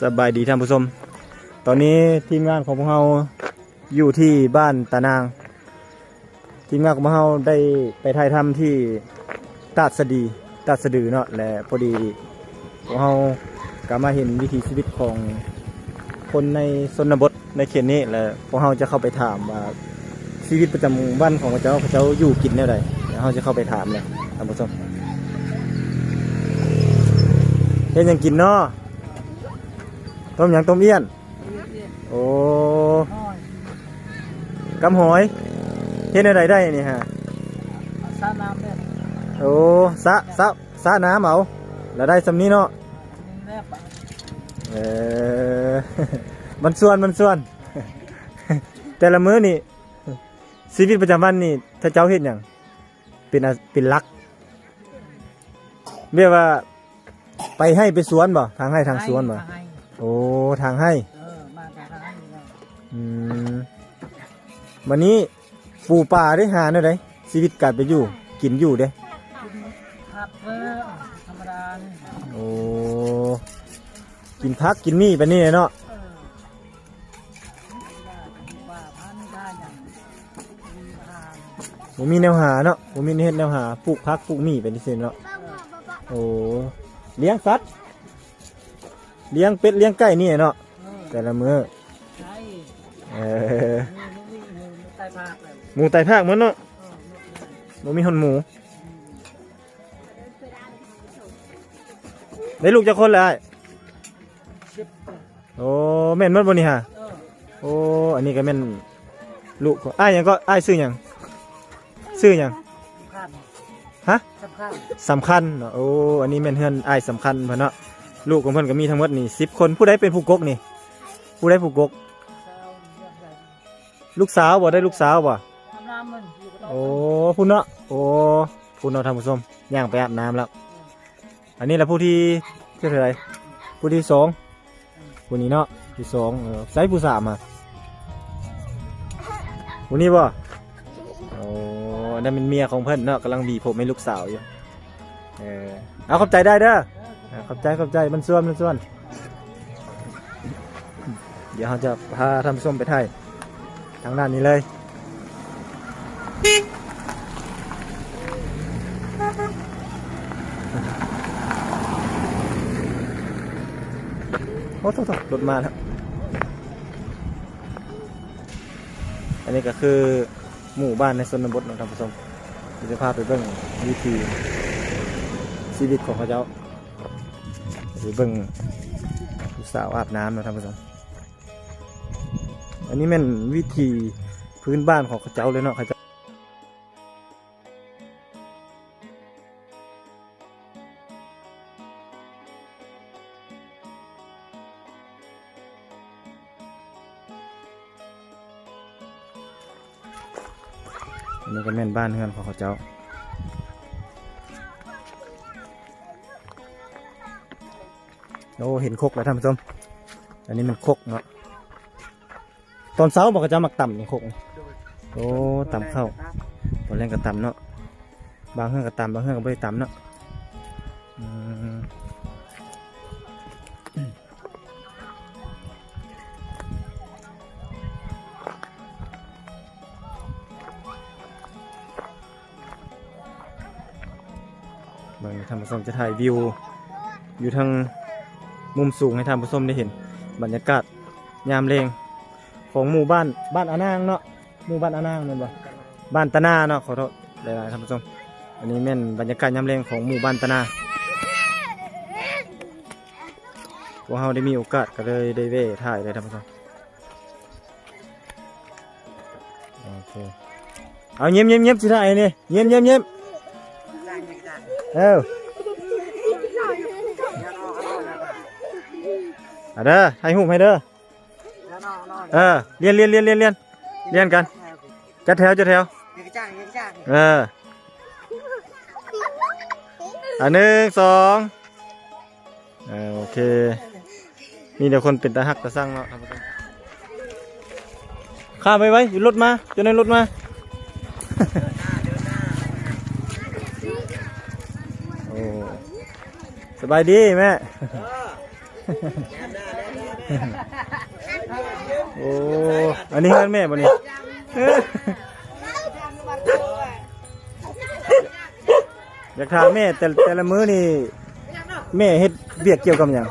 สบายดีท่านผู้ชม ตอนนี้ทีมงานของพวกเราอยู่ที่บ้านตานาง ทีมงานของพวกเราได้ไปถ่ายทำที่ตาดสะดีตาดสะดือเนาะและพอดีพวกเราก็มาเห็นวิถีชีวิตของคนในชนบทในเขตนี้และพวกเราจะเข้าไปถามว่าชีวิตประจำวันของพระเจ้าพระเจ้าอยู่กินแนวใดเดี๋ยวเราจะเข้าไปถามเลยท่านผู้ชมเฮ็ดหยังกินเนาะ ต้มหยังต้มเอี้ยน โอ้กำหอยเฮ็ดอะไรได้นี่ฮะสาน้ำเนี่ยโอ้สะสะสะน้ำเอาแล้วได้สำนี้เนาะนี่แนบอะเออมันส่วนมันส่วน แต่ละมื้อนี่ชีวิตประจำวันนี่ถ้าเจ้าเฮ็ดหยังเป็นอะเป็นหลักเรียกว่าไปให้ไปสวนบ่ทางให้ทางสวนบ่ทางให้โอ้ ทางให้เออมาจากทางให้นี่แหละอืมวันนี้ปูป่าได้หาเน่ไดชีวิตการไปอยู่ กินอยู่เด้ผักเพิ่มธรรมดานี่โอ้ กินพักกินมีไปนี่เนาะ เออว่าพันได้อย่างมีทางผมมีแนวหาเนาะผมมีเฮ็ดแนวหาปลูกพักปลูกมีไปนี่สิเนาะ โอ้ เลี้ยงสัตว์ เลี้ยงเป็ดเลี้ยงไก่นี่เนาะเออแต่ละมื้อใช่เออนี่นี่นี่นี่ใต้ภาคเลยหมูไตภาคเหมือนเนาะเออนี่บ่มีหนหมูได้ลูกจักคนแล้วอ้ายสิบเลยโอ้แม่นหมดบ่นี่ฮะเออโอ้อันนี้ก็แม่นลูกของอ้ายหยังก็อ้ายซื้อหยังซื้อหยังสำคัญฮะสำคัญสำคัญเนาะโอ้อันนี้แม่นเฮือนอ้ายสำคัญเพิ่นเนาะ ลูกของเพิ่นก็มีทั้งหมดนี่10คนผู้ใดเป็นผู้กกนี่ ผู้ใดผู้กกเช้าเรื่องใหญ่ลูกสาวบ่ได้ลูกสาวบ่อาบน้ำมันอยู่กับเราโอ้ผู้เนาะโอ้ผู้เนาะท่านผู้ชมย่างไปอาบน้ำแล้ว อันนี้แหละผู้ที่ที่เท่าไหร่ผู้ที่สองผู้นี้เนาะที่สองเออใส่ผู้สามอะผู้นี้บ่โอ้นั่นเป็นเมียของเพิ่นเนาะกำลังบีผมให้ลูกสาวอยู่เออเอาขอบใจได้เด้อเออ ขอบใจขอบใจมันส่วนมันส่วน เดี๋ยวเราจะพาท่านผู้มไปถ่ายทางด้านนี้เลยโอ้โหรถมาแล้วอันนี้ก็คือหมู่บ้านในชนบทนะท่านผู้ชมเดี๋ยวจะพาไปเบิ่งวิธีชีวิตของเขาเจ้า ไปเบิ่งผู้สาวอาบน้ำนะท่านผู้ชมอันนี้ม่นวิธีพื้นบ้านของเขาเจ้าเลยเนาะเขาเจ้าอันนี้ก็แม่นบ้านเฮือนของเขาเจ้า โอ้เห็นคกแล้วท่านผู้ชมอันนี้มันคกเนาะตอนเช้าบอกเขาจะมักต่ำนี่คกนี่โอ้ต่ำเข้าตอนแรกก็ต่ำเนาะบางเฮือนก็ต่ำบางเฮือนก็ไม่ได้ต่ำเนาะอืมบางท่านผู้ชมจะถ่ายวิวอยู่ทาง มุมสูงให้ท่านผู้ชมได้เห็น บรรยากาศยามเลงของหมู่บ้านบ้านอานางเนาะหมู่บ้านอานางแม่นบ่บ้านตะนาเนาะขอโทษหลายๆท่านผู้ชมอันนี้แม่นบรรยากาศยามแรงของหมู่บ้านตะนาพวกเราได้มีโอกาสก็เลยได้เว่ถ่ายเลยท่านผู้ชมโอเคเอาเงียบเงียบเงียบสิถ่ายนี่เงียบเงียบเงียบเอ้า เอาเด้อถ่ายรูปให้เด้อแล้วนอนนอนเออเรียนเรียนเรียนเรียนเรียนเรียนกันจัดแถวจัดแถวยังจ้างยังจ้างเอออันหนึ่งสองเออโอเคนี่เดี๋ยวคนเป็นตาหักตาสร้างเนาะครับผมข้ามไปไว้อยู่รถมาจนในรถมาโอ้สบายดีแม่ โอ้ อันนี้เฮือนแม่บ่นี่เอ้ออยากถามแม่แต่แต่ละมื้อนี่แม่เฮ็ดเวียกเกี่ยวกับหยัง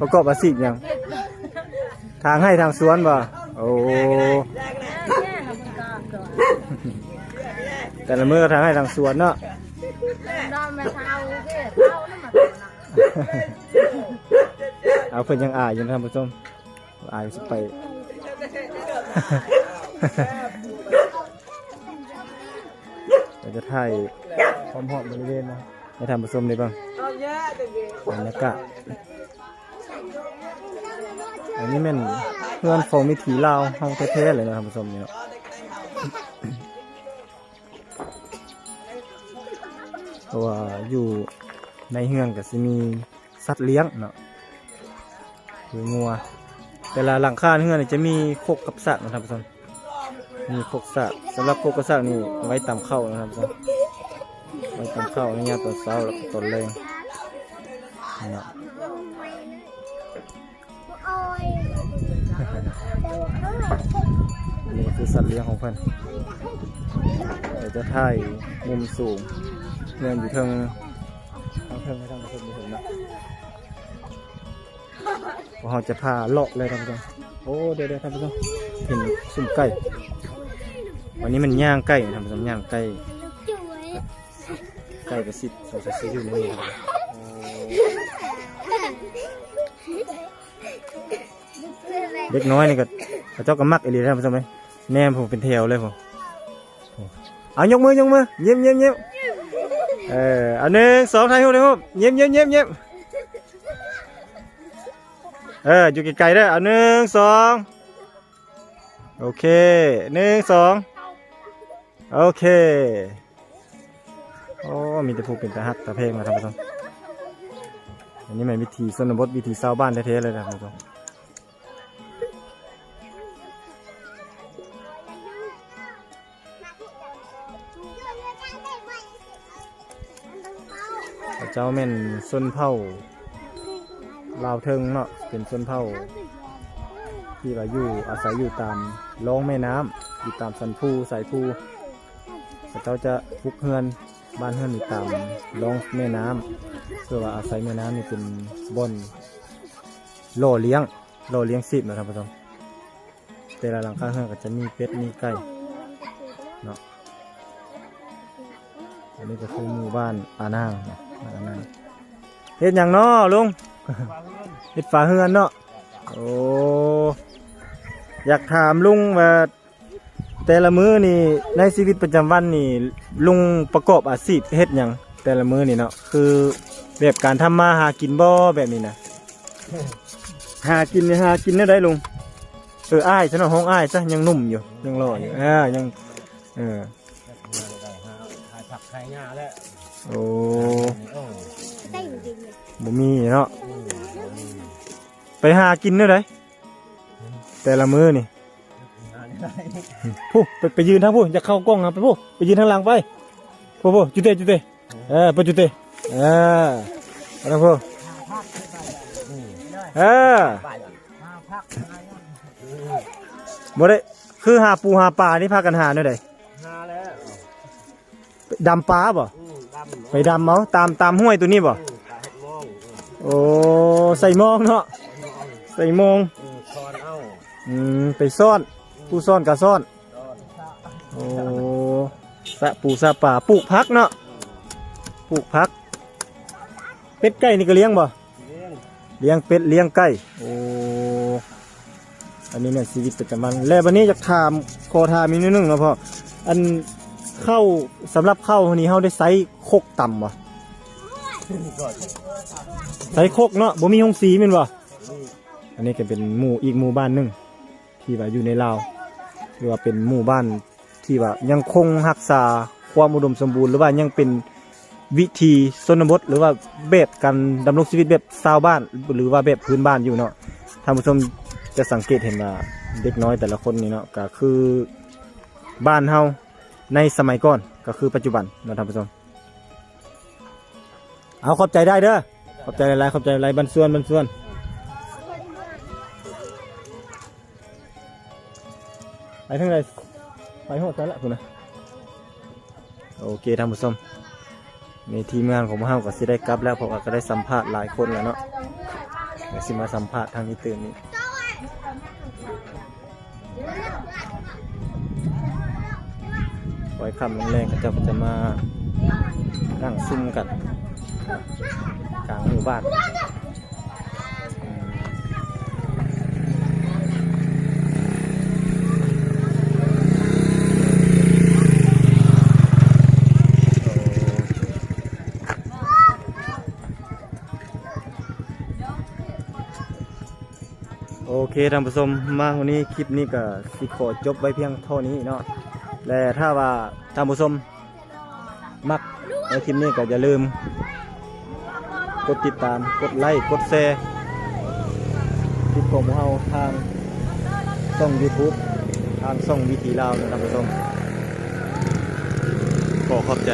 ประกอบอาชีพหยังทางให้ทางสวนบ่โอ้แต่ละมื้อก็ทางให้ทางสวนเนาะนอนมาเท้าเด้เท้านั่นมาตัวน่ะเอา เพิ่นยังอายอยู่นะท่านผู้ชมอายสิไป เราจะถ่ายพร้อมๆบริเวณนะให้ท่านผู้ชมได้บ้างบรรยากาศอันนี้แม่นเพื่อนของมิถีลาวเฮาแท้ๆเลยนะท่านผู้ชมเนี่ยเพราะว่าอยู่ในเฮือนก็สิมีสัตว์เลี้ยงเนาะ คืองัว แต่ละหลังคาเฮือนจะมีโคกกับสระนะครับท่านมีโคกสระสำหรับโคกกับสระนี่ไว้ตามเข้านะครับท่านไว้ตามเข้าในยามตอนเช้าแล้วก็ตอนแรงนี่นี่คือสัตว์เลี้ยงของเพื่อนเดี๋ยวจะถ่ายมุมสูงเงินอยู่เทิงเอาเทิงให้ท่านผู้ชมได้เห็นนะ เราจะพาเลาะเลยท่านผู้ชมโอ้เดี๋ยวเดี๋ยวท่านผู้ชมเห็นสุ่มไก่วันนี้มันย่างไก่ท่านผู้ชมย่างไก่ไก่กระสิบสงสัยจะอยู่ในนี้เด็กน้อยนี่ก็เจ้าก็มักอีหลีท่านผู้ชมไหมแนมผมเป็นแถวเลยผมอ้เอายกมือยกมือเยี่ยมเยี่ยมเยี่ยมเออเอาหนึ่งสองถ่ายรูปถ่ายรูปเยี่ยมเยี่ยมเยี่ยมเยี่ยม เอออยู่ไกลๆเด้เอาหนึ่งสองโอเคหนึ่งสองโอเคโอ้มีแต่ผู้เป็นตาฮักตาเพลงมาท่านผู้ชมอันนี้มันวิธีสนบทวิธีชาวบ้านแท้ๆเลยนะท่านผู้ชมเจ้าแม่นส้นเผา ลาวเทิงเนาะเป็นส้นเผ่า ที่ว่าอยู่อาศัยอยู่ตามล่องแม่น้ำอยู่ตามสันภูสายภูพระเจ้าจะพุกเฮือนบ้านเฮือนอยู่ตามล่องแม่น้ำเพื่อว่าอาศัยแม่น้ำนี่เป็นบ่อนโล่อเลี้ยงโล่อเลี้ยงสิบนะครับผู้ชมแต่ละหลังคาเฮือนก็จะมีเป็ดมีไก่เนาะอันนี้ก็คือหมู่บ้านอานานะบ้านอานังเฮ็ดหยังเนาะลุง เฮ็ดฝาเฮือนเนาะโอ้อยากถามลุงว่าแต่ละมื้อนี่ในชีวิตประจำวันนี่ลุงประกอบอาชีพเฮ็ดหยังแต่ละมื้อนี่เนาะคือแบบการทำมาหากินบ่แบบนี้นะหากินนี่หากินได้ได้ลุงเอออ้ายซะเนาะห้องอ้ายซะยังหนุ่มอยู่ยังหล่ออยู่เออยังเออขายผักขายหญ้าแล้วโอ้โอ้ บ่มีเนาะไปหากินเด้อไดแต่ละมื้อนี่งานได้ผู้ไปไปยืนทางผู้จะเข้ากล้องครับไปผู้ไปยืนทางหลังไปผู้ผู้จุเตจุเตเออไปจุเตเออไปทางผู้เออมาพักมายังบ่ได้คือหาปูหาปลานี่พากันหาเด้อไดหาแล้วดำปลาบ่อืมดำไปดำเอาตามตามห้วยตัวนี้บ่ โอ้ใส่หมองเนาะใส่หมองอืมคอนเอาอืมไปซ่อนผู้ซ่อนก็ซ่อนตอนโอ้สะปูสะป่าปลูกพักเนาะปลูกพัก เป็ดไก่นี่ก็เลี้ยงบ่เลี้ยงเลี้ยงเป็ดเลี้ยงไก่โอ้อันนี้เนี่ยชีวิตประจำวันแล้ววันนี้จะถามขอถามอีกนิดนึงเนาะพ่ออันเข้าสำหรับเข้าคนนี้เขาได้ไซส์โคกต่ำบ่ ก็ไซส์โคกเนาะบ่มีหงสีแม่นบ่นี่อันนี้ก็เป็นหมู่อีกหมู่บ้านหนึงที่ว่าอยู่ในลาวหรือว่าเป็นหมู่บ้านที่ว่ายังคงรักษาความอุดมสมบูรณ์หรือว่ายังเป็นวิธีชนบทหรือว่าแบบการดำรงชีวิตแบบชาวบ้าน หรือว่าแบบพื้นบ้านอยู่เนาะท่านผู้ชมจะสังเกตเห็นว่าเด็กน้อยแต่ละคนนี่เนาะก็คือบ้านเฮาในสมัยก่อนก็คือปัจจุบันเนาะท่านผู้ชม เอาขอบใจได้เด้อขอบใจอะไรขอบใจอะไรบันส่วนบันส่วนไปทั้งไหนไปหอดซะละคุณนะโอเคท่านผู้ชมในทีมงานของมห้าวก็สิได้กลับแล้วผมก็ได้สัมภาษณ์หลายคนแล้วเนาะเดี๋ยวสิมาสัมภาษณ์ทางนี้ตื่นนี้ไว้คำแรงๆก็จะจะมานั่งซุ่มกัน กลางหมู่บ้านโอเคท่านผู้ชมมาวันนี้คลิปนี้ก็สิขอจบไว้เพียงเท่านี้เนาะและถ้าว่าท่านผู้ชมมักในคลิปนี้ก็อย่าลืม กดติดตาม กดไลค์ กดแชร์คลิปของพวกเราทางช่อง YouTube ทางช่องวิถีลาวนะท่านผู้ชมขอขอบใจ